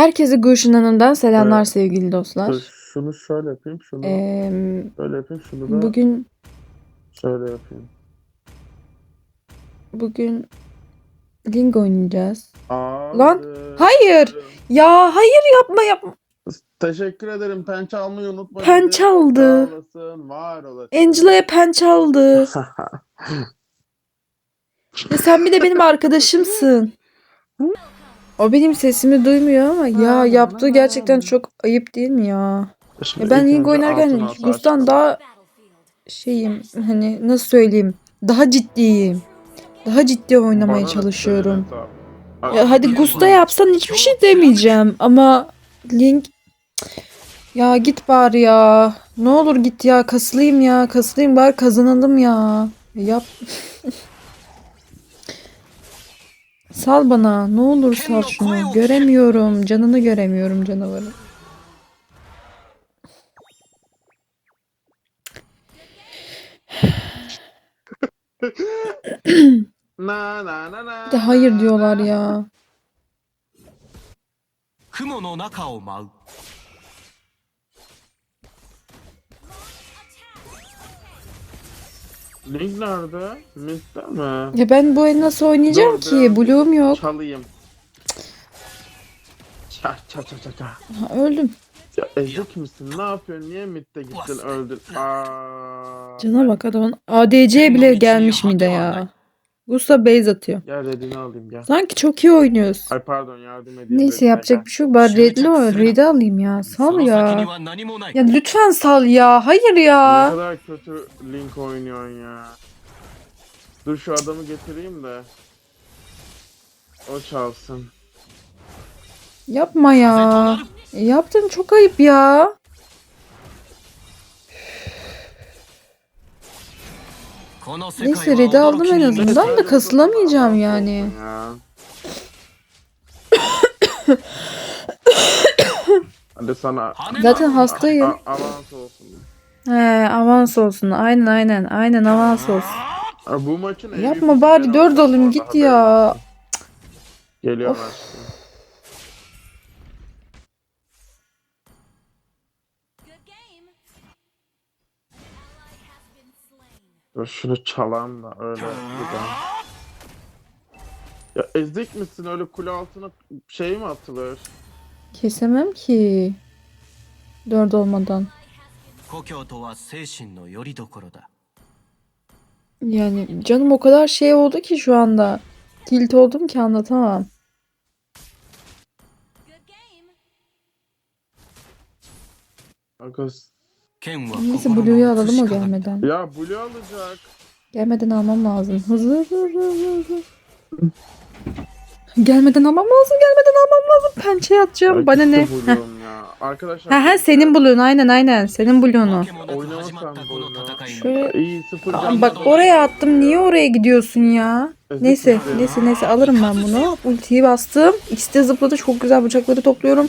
Herkese Gülşin Hanım'dan selamlar Evet. sevgili dostlar. Dur, şunu şöyle yapayım, şunu Ee, şöyle yapayım, şunu da bugün şöyle yapayım. bugün Ling oynayacağız. Lan, e, hayır! Ya hayır yapma yapma. Teşekkür ederim. Pençe almayı unutma. Pençe aldı. Sağ olasın, var olasın. Angela'ya pençe aldı. Ya sen bir de benim arkadaşımsın. O benim sesimi duymuyor ama ya yaptığı gerçekten çok ayıp değil mi ya? Şimdi Ya ben ilk Ling oynarken altın alsa Gus'tan açtım. daha şeyim hani nasıl söyleyeyim daha ciddiyim. Daha ciddi oynamaya Bana da çalışıyorum. söyle, tamam. Ya hadi Gusta yapsan hiçbir şey demeyeceğim ama Link ya git bari ya. Ne olur git ya kasılayım ya kasılayım bari kazanalım ya. Yap. Sal bana ne olur sal şunu. Göremiyorum canını göremiyorum canavarı. Na na na na. Bir de hayır na, diyorlar na. ya. 雲の中を舞う Link nerede? Miste mi? Ya ben bu el nasıl oynayacağım Dur, ki? Bloğum yok. Çalayım. Ça ça ça ça ça. Ha, öldüm. Ya ezik misin? Ne yapıyorsun? Niye midde gittin öldün? Aa. Cana bak adamın ADC bile gelmiş mi de ya. Gusta base atıyor. Gel redini alayım gel. Sanki çok iyi oynuyoruz. Ay pardon yardım edeyim. Neyse redine, yapacak bir şey yok. Ben redli o. Red'i alayım ya. Sal ya. Ya lütfen sal ya. Hayır gel. Ne kadar kötü Link oynuyorsun ya. Dur şu adamı getireyim de. O çalsın. Yapma ya. Yaptın çok ayıp ya. Neyse red'i aldım en azından da kasılamayacağım yani. Ya. Hadi sana Zaten hastayım. a- avans olsun. He avans olsun. Aynen aynen. Aynen avans olsun. Ha, bu maçın en Yapma bari fikirleri dört aldım alayım git ya. olsun. Geliyor. Dur şunu çalayım da öyle buradan. Ya ezik misin öyle kule altına şey mi atılır? Kesemem ki. Dört olmadan. 故郷とは精神の拠り所だ Yani canım o kadar şey oldu ki şu anda. Tilt oldum ki anlatamam. Aga, 剣は Neyse Blue'yu alalım o gelmeden. Ya Blue alacak. Gelmeden almam lazım. Hızlı hızlı hızlı hızlı. Gelmeden almam lazım, gelmeden almam lazım. Pençe atacağım. Ay, Bana ne? Arkadaşlar. Ha ha senin bulun aynen aynen. Senin bulunu. Şöyle İyi, sıfır Aa, bak oraya attım. Niye oraya gidiyorsun ya? Özür Neyse, dilerim. neyse, neyse alırım ben bunu. Ultiyi bastım. İkisi de zıpladı. Çok güzel bıçakları topluyorum.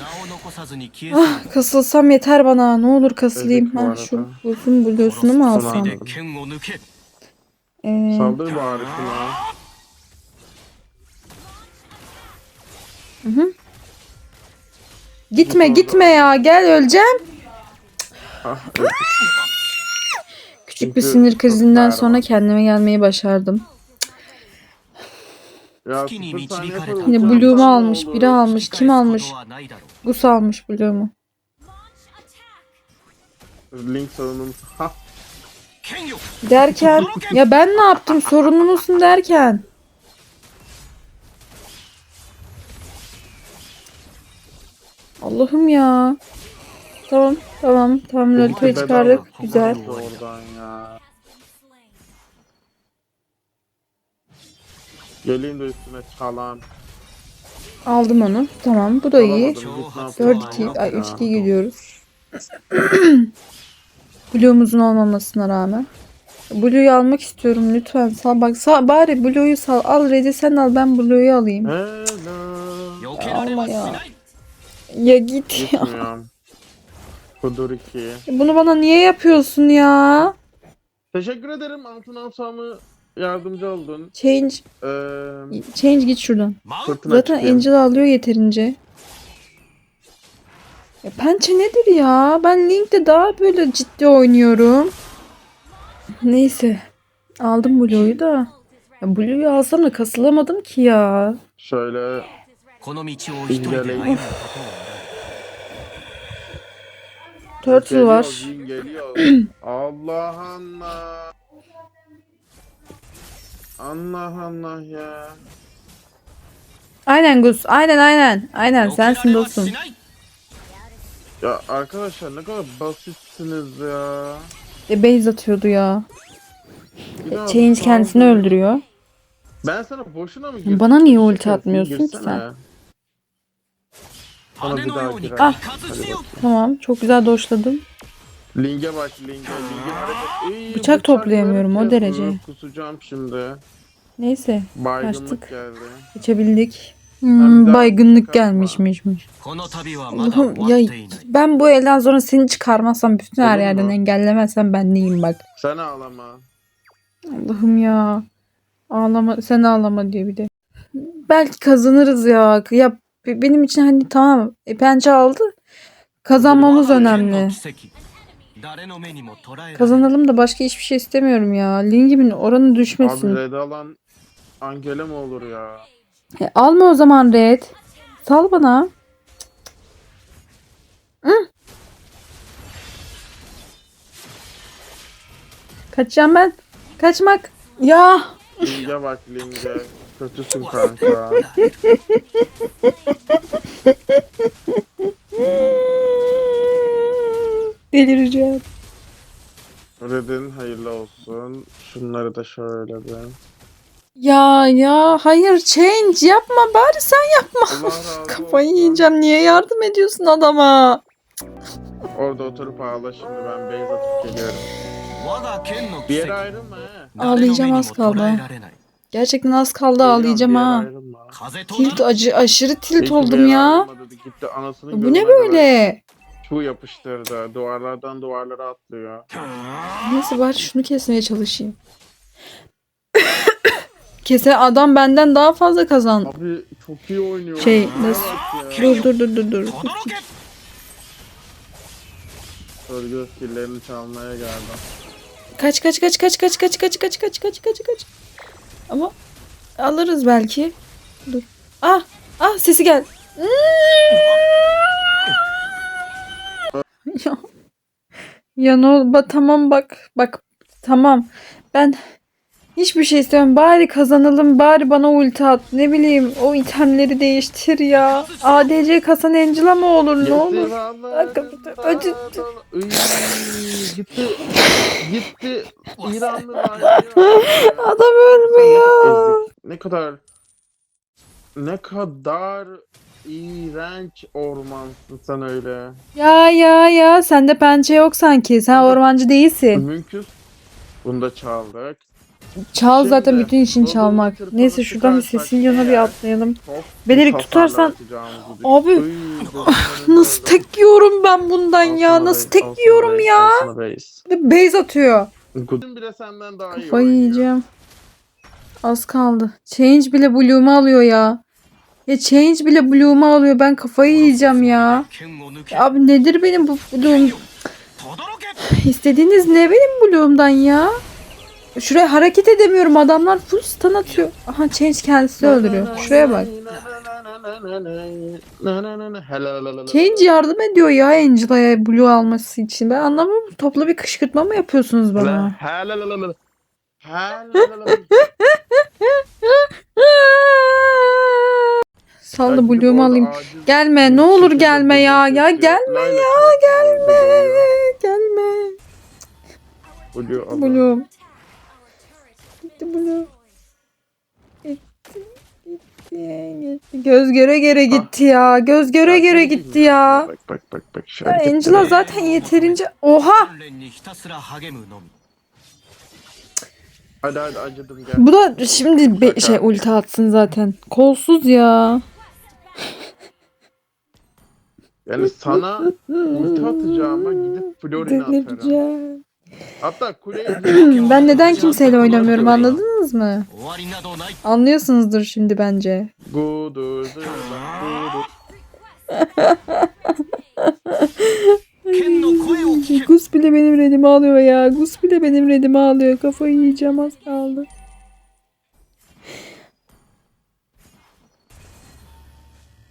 Ah, kasılsam yeter bana. Ne olur kasılayım. Ha, şu uzun blosunu mu alsam? Ee, Saldır bari şuna. Hı hı. Gitme gitme ya gel öleceğim. Küçük bir sinir krizinden sonra kendime gelmeyi başardım. Yine oturan Blue'umu almış, oldu. biri almış, kim almış? Gus almış Blue'umu. Derken ya ben ne yaptım sorumlu musun derken. Allah'ım ya. Tamam tamam tamam lolitoyu çıkardık. Güzel. Oradan. Geleyim de üstüne çıkalım. Aldım onu. Tamam bu da iyi. Alamadım, 4-2 ay 3-2 gidiyoruz. Blue'muzun olmamasına rağmen. Blue'yu almak istiyorum lütfen. Sal bak sal, bari Blue'yu sal. Al Red'i sen al ben Blue'yu alayım. Ya, alma ya. Ya git ya. Gitmiyorum. Kudur 2. Bunu bana niye yapıyorsun ya? Teşekkür ederim altın alsamı yardımcı oldun. Change Ee, change git şuradan. fırtına Zaten çıkıyor. Angel alıyor yeterince. Ya pençe nedir ya? Ben Link'te daha böyle ciddi oynuyorum. Neyse. Aldım Blue'yu da. Ya Blue'yu alsam da kasılamadım ki ya. Şöyle この道を一人で歩むことを Turtle geliyor, var. Jin geliyor. Allah Allah. Allah Allah ya. Aynen Gus. Aynen aynen. Aynen 避けら sensin れは dostum. しない Ya arkadaşlar ne kadar basitsiniz ya. E base atıyordu ya. Biraz Change kendisini fazla. öldürüyor. Ben sana boşuna mı girdim? Bana niye ulti Girsene, atmıyorsun ki girsene. sen? Bana 羽 bir の daha ように girer. 復 Ah. 活しよう Tamam. Çok güzel doşladım. Linge bak linge. Linge hareket. İyi, Bıçak bıçak toplayamıyorum, o verirken derece. ıı, Kusacağım şimdi. Neyse. Baygınlık Kaçtık. geldi. Geçebildik. bir Hmm, daha baygınlık kaçma. gelmişmişmiş. この旅はまだ終 Allah'ım わ ya っていない ben bu elden sonra seni çıkarmazsam bütün her Olur yerden mu? engellemezsem ben neyim bak. Sen ağlama. Allah'ım ya. Ağlama sen ağlama diyor bir de. Belki kazanırız ya. Ya be- benim için hani tamam e, pençe aldı. Kazanmamız önemli. Kazanalım da başka hiçbir şey istemiyorum ya. Lingimin oranı düşmesin. Abi red alan Angele mi olur ya? E, alma o zaman red. Sal bana. Hı. Kaçacağım ben. Kaçmak. Ya. Linge bak linge. Kötüsün kanka. Delireceğim. Redin hayırlı olsun. Şunları da şöyle bir. Ya ya hayır change yapma bari sen yapma. Kafayı yiyeceğim niye yardım ediyorsun adama? Orada oturup ağla şimdi ben base atıp geliyorum. Bir yere ayrılma he. Ağlayacağım az kaldı. Gerçekten az kaldı ağlayacağım ha. Tilt acı aşırı tilt Peki, oldum ya. Gitti, Bu ne böyle? Su yapıştırdı. Duvarlardan duvarlara atlıyor. Neyse bari şunu kesmeye çalışayım. Kese adam benden daha fazla kazan. Abi çok iyi oynuyor. Şey nasıl? Dur dur dur dur dur. Örgü skillerini çalmaya geldim. Kaç kaç kaç kaç kaç kaç kaç kaç kaç kaç kaç kaç. Ama alırız belki. Dur. Ah ah sesi gel. ya. Ya ne ol ba, tamam bak bak tamam. Ben hiçbir şey istemiyorum. Bari kazanalım. Bari bana ulti at. Ne bileyim o itemleri değiştir ya. ADC kasan Angela mı olur ne olur? Acı- Iy, Gitti. Gitti. İranlılar. ya. Adam ölmüyor. Ne kadar ne kadar iğrenç ormansın sen öyle. Ya ya ya sende pençe yok sanki. Sen ormancı değilsin. Mümkün. Bunu da çaldık. Çal zaten bütün işin çalmak. Neyse şuradan bir sesin yanına bir atlayalım. Benelik tutarsan... Abi ah, nasıl tek yiyorum ben bundan ya? Nasıl tek yiyorum ya? Base atıyor. Kafayı yiyeceğim. Az kaldı. Change bile Bloom'u alıyor ya. Ya Change bile Bloom'u alıyor. Ben kafayı yiyeceğim ya. ya abi nedir benim bu Bloom? İstediğiniz ne benim Bloom'dan ya? Şuraya hareket edemiyorum. Adamlar full stun atıyor. Aha Change kendisi öldürüyor. Şuraya bak. Change yardım ediyor ya Angela'ya Blue alması için. Ben anlamam. Topla bir kışkırtma mı yapıyorsunuz bana? Sallı Blue'umu alayım. Gelme ne olur gelme ya. Ya gelme ya gelme. Gelme. Blue. Gitti Blue. Gitti. Gitti. Gitti. Göz göre göre gitti ya. Göz göre göre gitti ya. Bak bak bak bak. şu Ya hareketlere Angela bak. zaten yeterince... Oha! 訓練にひたすら励むのみ Hadi hadi acıdım gel. Bu da şimdi be- şey ulti atsın zaten. Kolsuz ya. Yani sana ulti atacağıma gidip Florin'i atarım. Delireceğim. Hatta kuleyi... ben neden kimseyle oynamıyorum anladınız mı? Anlıyorsunuzdur şimdi bence. Gus bile benim redimi alıyor ya. Gus bile benim redimi alıyor. Kafayı yiyeceğim az kaldı.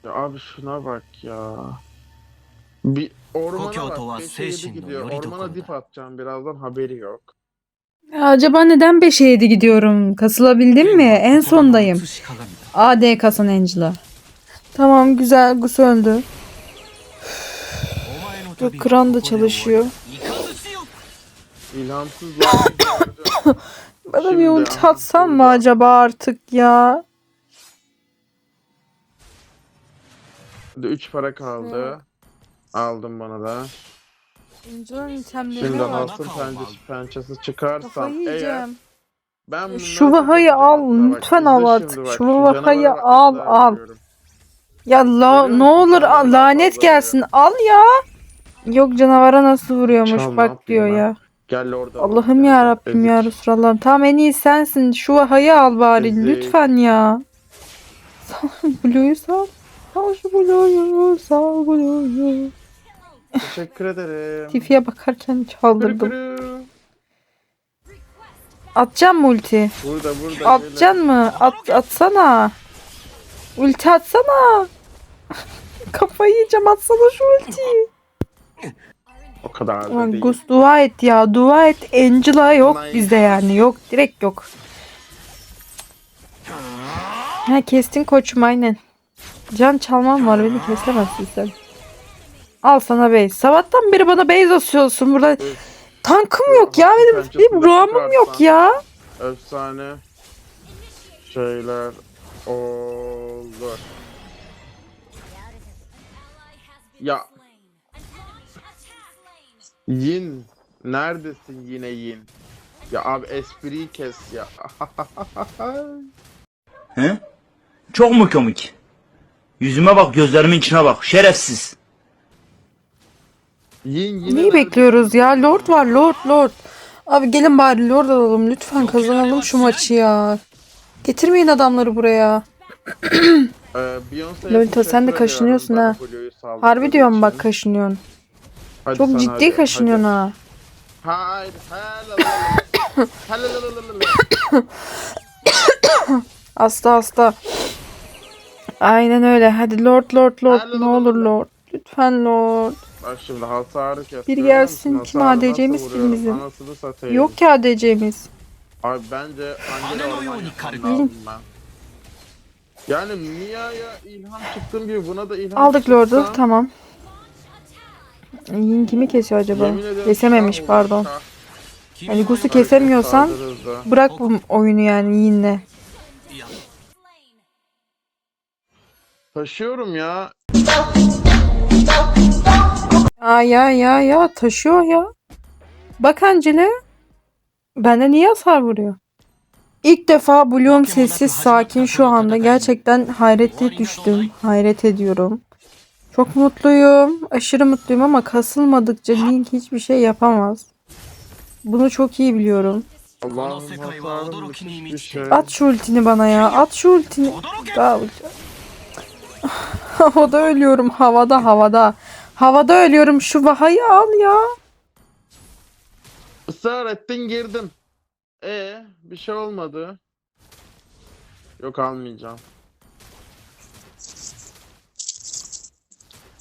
Ya abi şuna bak ya. Bir Ormana bak. Ormana dip atacağım birazdan haberi yok. Acaba neden 5'e 7 gidiyorum? Kasılabildim mi? En sondayım. AD kasan Angela. Tamam güzel Gus öldü. Yok kran da çalışıyor. İlhamsız şey Bana bir Şimdi ulti atsan mı acaba artık ya? 3 para kaldı. Aldım bana da. İtemleri Şimdi var. Hasan pençesi, pençesi çıkarsam Kafayı eğer yiyeceğim. ben bunları Şu vahayı al. Bak, lütfen izle al şimdi artık. bak, Şu vahayı al, al. Ya la, Görüyor ne musun? olur al, lanet fazla gelsin. Al ya. Yok canavara nasıl vuruyormuş Çal, ne bak yapayım diyor ben? ya. Gel orada. Allah'ım ya Rabbim ya Resulallah'ım. Tamam en iyi sensin. Şu vahayı al bari Ezik. lütfen ya. Sal Blue'yu sal. Sal şu Blue'yu sal Blue'yu. Teşekkür ederim. Tifi'ye bakarken çaldırdım. Atacağım mı ulti? Burada burada. Atacaksın mı? At, atsana. Ulti atsana. Kafayı yiyeceğim atsana şu ultiyi. O kadar da Aman değil. Gus dua et ya dua et. Angela yok Nice. bizde yani yok direkt yok. Ha kestin koçum aynen. Can çalmam var beni kesemezsin sen. Al sana base. Sabahtan beri bana base asıyorsun burada. Evet. Tankım yok ya benim bir roam'ım yok ya. Efsane şeyler oldu. Ya Yin neredesin yine Yin? Ya abi espriyi kes ya. He? Çok mu komik? Yüzüme bak, gözlerimin içine bak. Şerefsiz. Yin yine Neyi bekliyoruz ya? Lord var Lord Lord. Abi gelin bari Lord alalım lütfen kazanalım şu maçı ya. Getirmeyin adamları buraya. Ee, Beyoncé'ye Lolita, sen de kaşınıyorsun ha. Harbi diyorum bak için. kaşınıyorsun. Hadi Çok sana ciddi hadi, kaşınıyorsun hadi. ha. Hayır. Helal. Helal. Hasta hasta. Aynen öyle. Hadi Lord Lord Lord ne olur Lord. Lütfen Lord. Bak şimdi hasarı kes. Bir gelsin, kim ADC'miz kim bizim? Anasını satayım. Yok ki ADC'miz. Abi bence Angela lazım ben. Yani Mia'ya ilham çıktığım gibi buna da ilham Aldık çıksa, Lord'u tamam. Yin kimi kesiyor acaba? yemin ederim Kesememiş şah olur, pardon. şah. Hani Gus'u kesemiyorsan saldırırız da. bırak bu oyunu yani Yin'le. Taşıyorum ya. Aa ya ya ya taşıyor ya. Bak Angela. Bende niye hasar vuruyor? İlk defa Bloom sessiz sakin şu anda. Gerçekten hayrete düştüm. Hayret ediyorum. Çok mutluyum. Aşırı mutluyum ama kasılmadıkça Link hiçbir şey yapamaz. Bunu çok iyi biliyorum. Allah'ım hasarım bir şey. At şu ultini bana ya. At şu ultini. Daha ulti. havada ölüyorum. Havada havada. Havada ölüyorum. Şu vahayı al ya. Israr ettin girdim. E bir şey olmadı. Yok almayacağım.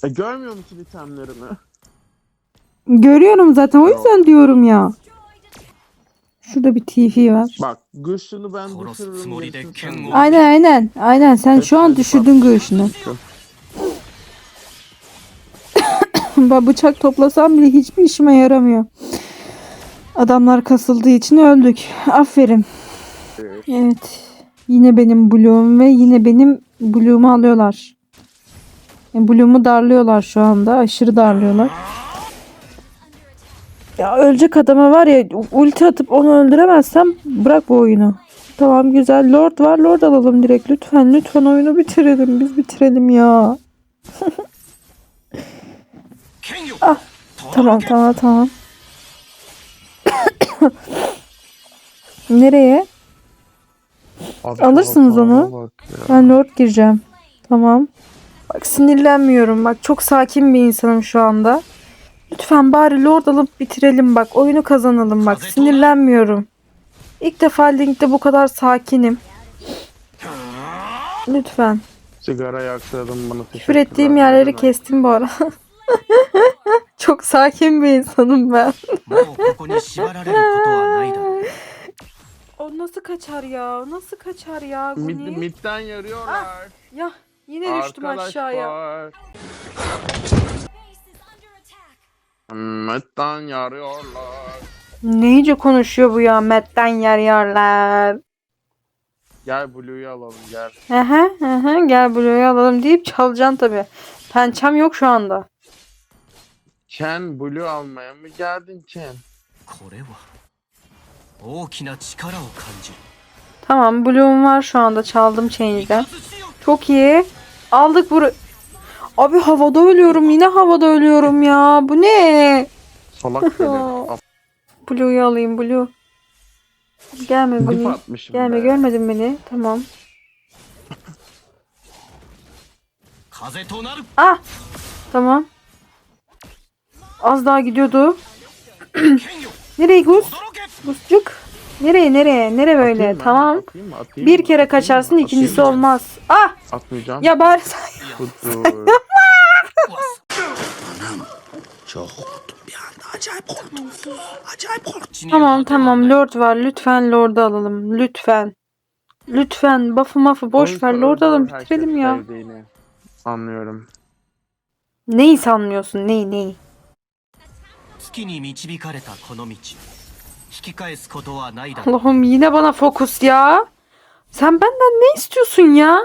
E görmüyor musun itemlerimi? Görüyorum zaten o yüzden diyorum ya. Şurada bir TV var. Bak güçlünü ben düşürürüm. Aynen aynen. Aynen sen şu an düşürdün bak. Bak bıçak toplasam bile hiçbir işime yaramıyor. Adamlar kasıldığı için öldük. Aferin. Evet. Yine benim Bloom ve yine benim Bloom'u alıyorlar. Yani Bloom'u darlıyorlar şu anda. Aşırı darlıyorlar. Ya ölecek adama var ya ulti atıp onu öldüremezsem bırak bu oyunu. Tamam güzel. Lord var. Lord alalım direkt. Lütfen lütfen oyunu bitirelim. Biz bitirelim ya. Ah, Tamam tamam tamam. Nereye? Abi Alırsınız onu. bak ya. Ben Lord gireceğim. Tamam. Bak sinirlenmiyorum. Bak çok sakin bir insanım şu anda. Lütfen bari lord alıp bitirelim bak. Oyunu kazanalım bak. Sinirlenmiyorum. İlk defa Link'te bu kadar sakinim. Lütfen. Sigara yaksaydın bana Küfür ettiğim yerleri kestim bu ara. çok sakin bir insanım ben. もうここに縛られることはないだろう O nasıl kaçar ya? Nasıl kaçar ya Mid, Guni? midden yarıyorlar. Ya yine düştüm aşağıya. Arkadaşlar. Midden yarıyorlar. Neyce konuşuyor bu ya? Metten yer yerler. Gel Blue'yu alalım gel. Aha, aha, gel Blue'yu alalım deyip çalacaksın tabi. Pençem yok şu anda. Ken Blue almaya mı geldin Ken? これは大きな力を感じる Tamam Blue'um var şu anda çaldım change'den. Çok iyi. Aldık bunu. Abi havada ölüyorum. Yine havada ölüyorum ya. Bu ne? Salak seni. Blue'yu alayım Blue. Gelme Dip Guni. atmışım Gelme be. görmedin beni. Tamam. 風となる Ah. Tamam. Az daha gidiyordu. nereye Gus? Guscuk. Nereye nereye? Nereye böyle? Atayım tamam. Atayım, atayım, bir kere atayım, kaçarsın atayım, ikincisi atayım. olmaz. Ah! Atmayacağım. Ya bari Çok korktum bir anda. Acayip korktum. Acayip korktum. Tamam tamam. Lord var. Lütfen Lord'u alalım. Lütfen. Lütfen buff'ı mafı boş ver. Lord alalım. Bitirelim ya. Sevdiğini. Anlıyorum. Neyi sanmıyorsun? Neyi neyi? 月に導かれたこの道引き返すことはないだろう Allah'ım yine bana fokus ya. Sen benden ne istiyorsun ya?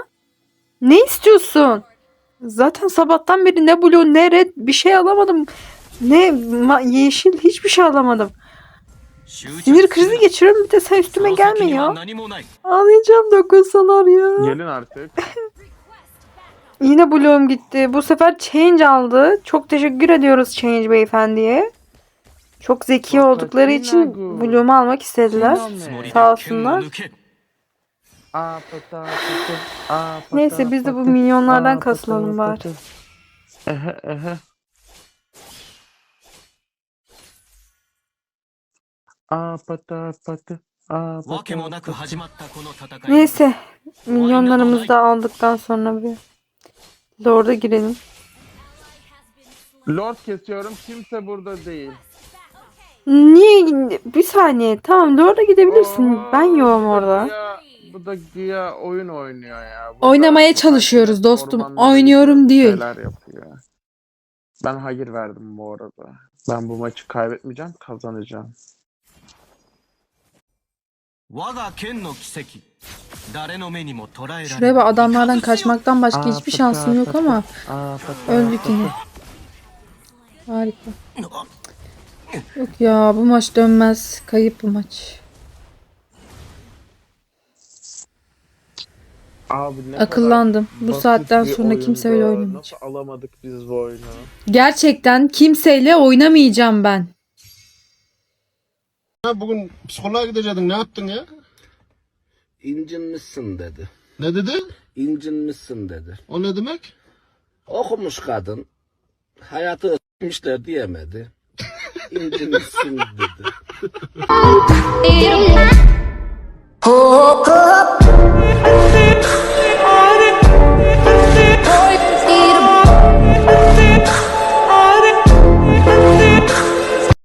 Ne istiyorsun? Zaten sabahtan beri ne blue ne red bir şey alamadım. Ne ma- yeşil hiçbir şey alamadım. 執着 Sinir する krizi な geçiriyorum bir de sen そ üstüme の gelme 先には ya. 何もない Ağlayacağım dokunsalar ya. Gelin artık. Yine Blue'um gitti. Bu sefer Change aldı. Çok teşekkür ediyoruz Change beyefendiye. Çok zeki oldukları için Bloom'u almak istediler. Sağ olsunlar. Neyse biz de bu minyonlardan kasılalım bari. Neyse milyonlarımızı da aldıktan sonra bir Lord'a girelim. Lord kesiyorum kimse burada değil. Niye? Bir saniye. Tamam Lord'a gidebilirsin. Oo, Ben yoğum bu da orada. güya- Bu da güya oyun oynuyor ya. Bu da Oynamaya sanki çalışıyoruz dostum. ormanlara Oynuyorum gidiyor, değil. Şeyler yapıyor. Ben hayır verdim bu arada. Ben bu maçı kaybetmeyeceğim, kazanacağım. 我が剣の奇跡誰の目にも捉えられ Şuraya ない bak adamlardan kaçmaktan başka Aa, hiçbir pata, şansım yok pata. ama Aa, pata, öldük pata. yine. Harika. Yok ya bu maç dönmez. Kayıp bu maç. Abi ne Akıllandım. kadar Bu basit saatten bir sonra kimse öyle oyundu. oynamayacak. Nasıl alamadık biz bu oyunu? Gerçekten kimseyle oynamayacağım ben. Ha, bugün psikoloğa gidecektin. Ne yaptın ya? İncinmişsin dedi. Ne dedi? İncinmişsin dedi. O ne demek? Okumuş kadın. Hayatı ı**mışlar diyemedi. Pero,